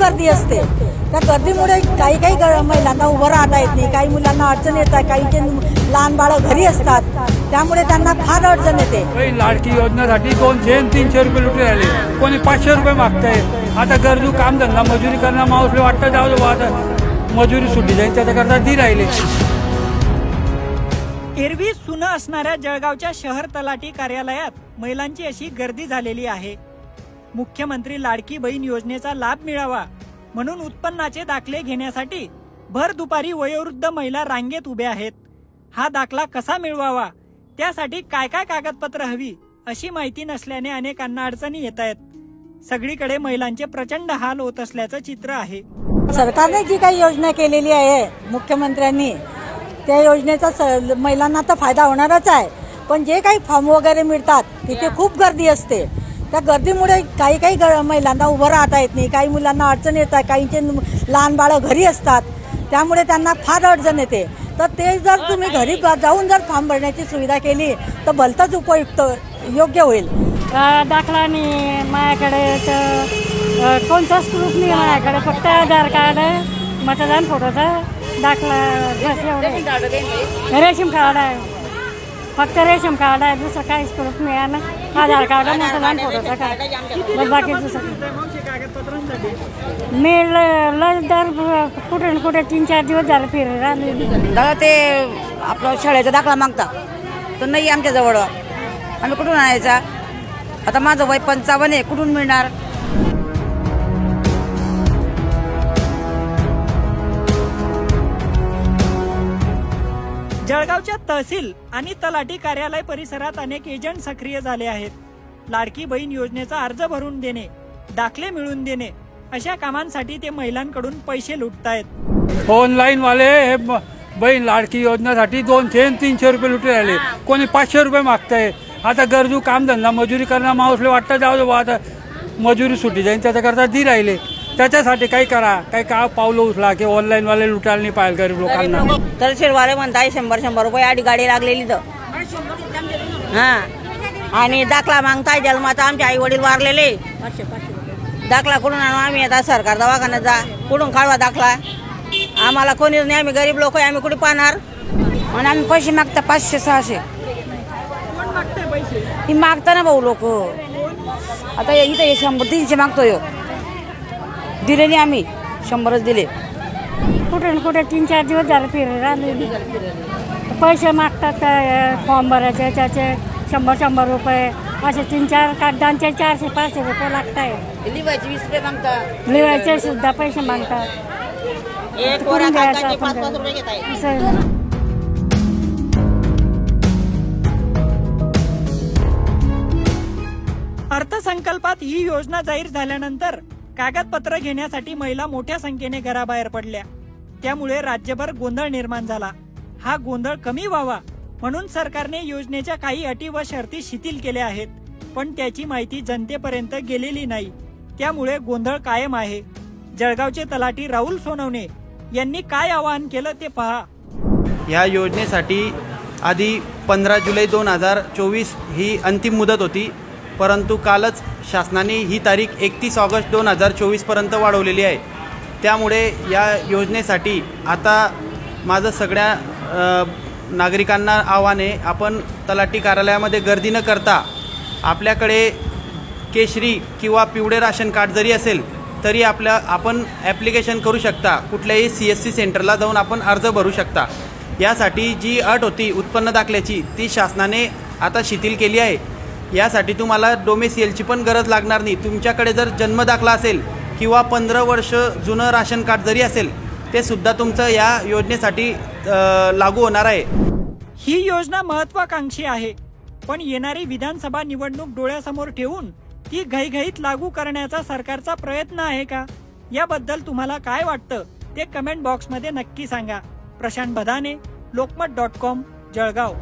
गर्दी असते. त्या गर्दीमुळे काही काही महिलांना उभं राहता येत नाही. काही मुलांना अडचण येतात काहीचे लहान बाळं घरी असतात. त्यामुळे त्यांना फार अडचण येते. काही लाडकी योजनेसाठी दोनशे आणि तीनशे रुपये लुटे राहिले कोणी पाचशे रुपये मागताय. आता गरजू कामधंदा मजुरी करणार माणूसला वाटतं जाऊ आता मजुरी सुटी जाईल त्याच्याकरता ती राहिले. एरवी सुनं असणाऱ्या जळगावच्या शहर तलाठी कार्यालयात महिलांची अशी गर्दी झालेली आहे. मुख्यमंत्री लाडकी बहीण योजनेचा लाभ मिळावा म्हणून उत्पन्नाचे दाखले घेण्यासाठी भर दुपारी वयोवृद्ध महिला रांगेत उभ्या आहेत. हा दाखला कसा मिळवावा? त्यासाठी काय काय कागदपत्र हवी? अशी माहिती नसल्याने अनेकांना अडचणी येत आहेत. सगळीकडे महिलांचे प्रचंड हाल होत असल्याचं चित्र आहे. सरकारने जी काही योजना केलेली आहे मुख्यमंत्र्यांनी त्या योजनेचा महिलांना तर फायदा होणारच आहे. पण जे काही फॉर्म वगैरे मिळतात तिथे खूप गर्दी असते. त्या गर्दीमुळे काही काही ग- महिलांना उभं राहता येत नाही. काही मुलांना अडचण येतात काहींचे लहान बाळं घरी असतात. त्यामुळे त्यांना फार अडचण येते. तर ते जर तुम्ही घरी जाऊन जर फॉर्म भरण्याची सुविधा केली तर भलतंच उपयुक्त योग्य होईल. दाखला नाही माझ्याकडे तर कोणताच प्रूफ नाही माझ्याकडे. फक्त आधार कार्ड मतदान फोटोचा दाखला रेशन कार्ड आहे फक्त रेशन कार्ड आहे दुसरं काहीच प्रूफ नाही आहे ना. आधार कार्ड मतदान फोटोचा काय बस मी ल- लस दर कुठे न कुठे तीन चार दिवस झाले फिर राहिली दादा ते आपलं शाळेचा दाखला मागता. तो नाही आमच्याजवळ आम्ही कुठून आणायचा? आता माझं वय पंचावन्न आहे. कुठून मिळणार? जळगावच्या तहसील आणि तलाठी कार्यालय परिसरात अनेक एजंट सक्रिय झाले आहेत. लाडकी बहीण योजनेचा अर्ज भरून देणे दाखले मिळवून देणे अशा कामांसाठी ते महिलांकडून पैसे लुटतायत. ऑनलाईन वाले हे ब- बहीण लाडकी योजनेसाठी दोनशे तीनशे रुपये लुटे राहिले. कोणी पाचशे रुपये मागताय. आता गरजू कामधंदा मजुरी करणार माणूसला वाटतं जाऊ दे बुवा आता मजुरी सुटी जाईल त्याच्याकरता ती राहिले. त्याच्यासाठी काही करा काही का पावलं उचला की ऑनलाईन वाले लुटायला नाही पाहिजे गरीब लोकांना. तहसीलवाले म्हणताय शंभर शंभर रुपये आधी गाडी लागलेली तर. हा. आणि दाखला मागताय जन्माचा आमचे आई वडील वारलेले. दाखला कुठून आणू आम्ही? आता सरकार दवाखान्यात जा. कुठून काढवा दाखला? आम्हाला कोणीच नाही आम्ही गरीब लोक आहे आम्ही कुठे पाहणार? आणि आम्ही पैसे मागता पाचशे सहाशे. ही मागता ना भाऊ लोक. आता इथं शंभर तीनशे मागतोय. दिले नाही आम्ही. शंभरच दिले. कुठे न कुठे तीन चार दिवस झाले फिर राहिली पैसे मागतात फॉर्म भरायचे त्याचे शंभर शंभर रुपये असे तीन चार कागदांचे चारशे पाचशे रुपये लागताय. लिवायचे वीस रुपये मागता लिवायचे सुद्धा पैसे मागतात. कुठून द्यायचं आहे. अर्थसंकल्पात ही योजना जाहीर झाल्यानंतर कागदपत्र घेण्यासाठी महिला मोठ्या संख्येने घराबाहेर पडल्या. त्यामुळे राज्यभर गोंधळ निर्माण झाला. हा गोंधळ कमी व्हावा म्हणून सरकारने योजनेच्या काही अटी व शर्ती शिथिल केल्या आहेत. पण त्याची माहिती जनतेपर्यंत गेलेली नाही. त्यामुळे गोंधळ कायम आहे. जळगावचे तलाठी राहुल सोनवणे यांनी काय आवाहन केलं ते पहा. ह्या योजनेसाठी आधी पंधरा जुलै दोन हजार चोवीस ही अंतिम मुदत होती. परंतु कालच शासनाने ही तारीख एकतीस ऑगस्ट दोन हजार चोवीसपर्यंत वाढवलेली आहे. त्यामुळे या योजनेसाठी आता माझं सगळ्या नागरिकांना आव्हान आहे आपण तलाठी कार्यालयामध्ये गर्दी न करता आपल्याकडे केशरी किंवा पिवळे राशन कार्ड जरी असेल तरी आपल्या आपण ॲप्लिकेशन करू शकता. कुठल्याही सी एस सी सेंटरला जाऊन आपण अर्ज भरू शकता. यासाठी जी अट होती उत्पन्न दाखल्याची ती शासनाने आता शिथिल केली आहे. यासाठी तुम्हाला डोमेसीएलची पण गरज लागणार नाही. तुमच्याकडे जर जन्मदाखला असेल किंवा पंधरा वर्ष जुनं राशन कार्ड जरी असेल ते सुद्धा तुमचं या योजनेसाठी लागू होणार आहे. ही योजना महत्वाकांक्षी आहे. पण येणारी विधानसभा निवडणूक डोळ्यासमोर ठेवून ती घाईघाईत लागू करण्याचा सरकारचा प्रयत्न आहे का? याबद्दल तुम्हाला काय वाटतं? ते कमेंट बॉक्समध्ये नक्की सांगा. Prashant Badane Lokmat dot com Jalgaon.